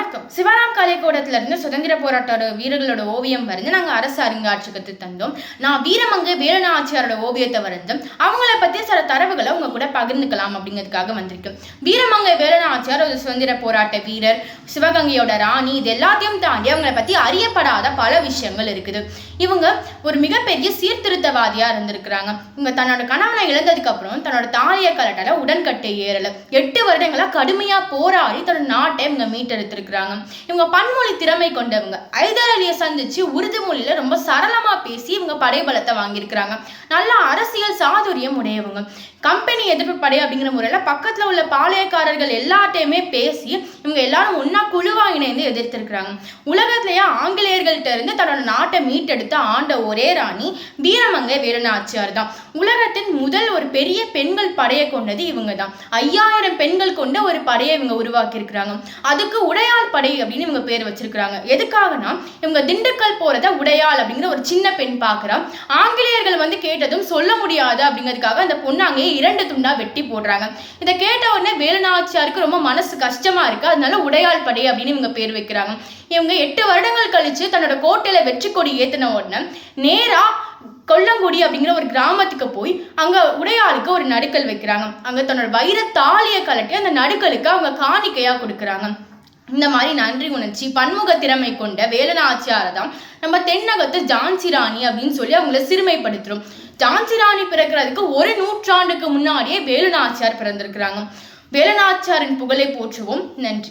வணக்கம். சிவராம் கலைக்கூடத்திலிருந்து சுதந்திர போராட்ட வீரர்களோட ஓவியம் வரைந்து நாங்கள் அரசு அருங்காட்சியகத்தை தந்தோம். நான் வீரமங்கை வேலுநாச்சியாரோட ஓவியத்தை வரைந்து அவங்கள பத்தி சில தரவுகளை உங்க கூட பகிர்ந்துக்கலாம் அப்படிங்கிறதுக்காக வந்திருக்கு வீரமங்கை வேலுநாச்சியார் ஒரு சுதந்திர போராட்ட வீரர் சிவகங்கையோட ராணி இது எல்லாத்தையும் தாண்டி அவங்கள பத்தி அறியப்படாத பல விஷயங்கள் இருக்குது. இவங்க ஒரு மிகப்பெரிய சீர்திருத்தவாதியா இருந்திருக்கிறாங்க. இவங்க தன்னோட கணவனை இழந்ததுக்கு அப்புறம் தன்னோட தாலிய கலட்டல உடன்கட்டை ஏறல. எட்டு வருடங்களா கடுமையா போராடி தன்னோட நாட்டை இவங்க மீட்டெடுத்திருக்கிறாங்க. இவங்க பன்மொழி திறமை கொண்டவங்க. ஐதர் அலியை சந்திச்சு உருது மொழியில ரொம்ப சரளமா பேசி இவங்க படைபலத்தை வாங்கியிருக்கிறாங்க. நல்ல அரசியல் சாதுரியம் உடையவங்க. கம்பெனி எதிர்ப்பு படை அப்படிங்கிற முறையில பக்கத்துல உள்ள பாளையக்காரர்கள் எல்லாட்டையுமே பேசி இவங்க எல்லாரும் ஒன்னா குழுவா இணைந்து எதிர்த்திருக்கிறாங்க. உலகத்திலேயே ஆங்கிலேயர்கள்ட்ட இருந்து தன்னோட நாட்டை மீட்டெடுத்து ஆண்ட ஒரே ராணி வீரமங்கை வீரநாச்சியார் தான். உலகத்தின் முதல் ஒரு பெரிய பெண்கள் படையை கொண்டது இவங்க தான் ஐயாயிரம் பெண்கள் கொண்ட ஒரு படையை இவங்க உருவாக்கியிருக்கிறாங்க. அதுக்கு உடையாள் படை அப்படின்னு இவங்க பேர் வச்சிருக்கிறாங்க. எதுக்காகனா இவங்க திண்டுக்கல் போறத உடையாள் அப்படிங்கிற ஒரு சின்ன பெண் பார்க்கறா ஆங்கிலேயர்கள் வந்து கேட்டதும் சொல்ல முடியாது அப்படிங்கிறதுக்காக அந்த பொண்ணு அங்கேயே இரண்டு துண்டா வெட்டி போடுறாங்க. இதை கேட்ட உடனே வேலுநாச்சியாருக்கு ரொம்ப மனசு கஷ்டமா இருக்கு. அதனால உடையாள் படை அப்படின்னு இவங்க பேர் வைக்கிறாங்க. இவங்க எட்டு வருடங்கள் கழிச்சு தன்னோட கோட்டையில வெற்றி கொடி ஏத்தின உடனே நேரா கொல்லங்குடி அப்படிங்கிற ஒரு கிராமத்துக்கு போய் அங்க உடையாளுக்கு ஒரு நடுக்கல் வைக்கிறாங்க. அங்க தன்னோட வைர தாலியை கலட்டி அந்த நடுக்கலுக்கு அவங்க காணிக்கையா கொடுக்குறாங்க. இந்த மாதிரி நன்றி உணர்ச்சி பன்முக திறமை கொண்ட வேலநாச்சியாரை தான் நம்ம தென்னகத்து ஜான்சி ராணி அப்படின்னு சொல்லி அவங்கள சிறுமைப்படுத்துறோம். ஜான்சி ராணி பிறக்கிறதுக்கு ஒரு நூற்றாண்டுக்கு முன்னாடியே வேலுநாச்சியார் பிறந்திருக்கிறாங்க. வேலநாச்சாரின் புகழை போற்றுவோம். நன்றி.